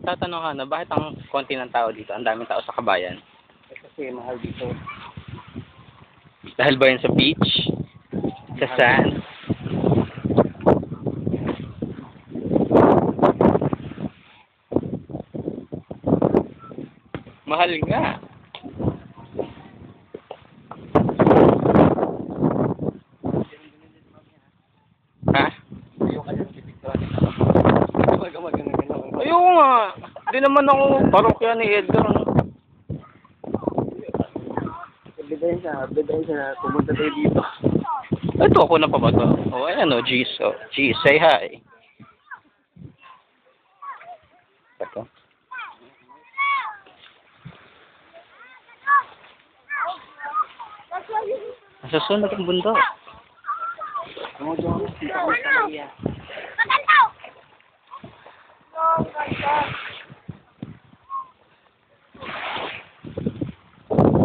nagtatanong ka na, bakit ang konti ng tao dito? Ang daming tao sa kabayan. Eh, Kasi mahal dito. Dahil ba yun sa beach? Sa sand? Mahal nga. Ayoko nga. Hindi naman ako parokya ni Edgar. ano. Bidahin siya na pumunta tayo dito. Ito ako na pa ba to? Oh, ayan o, G's. Oh, G's, say hi. Ito. Nasa sunod ang bundok. Ano dyan? Kita mo sa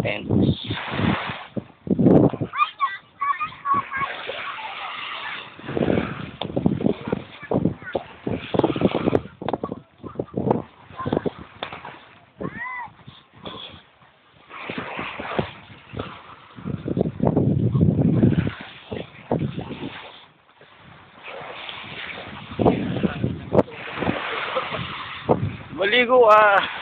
Tents. Maligo ah.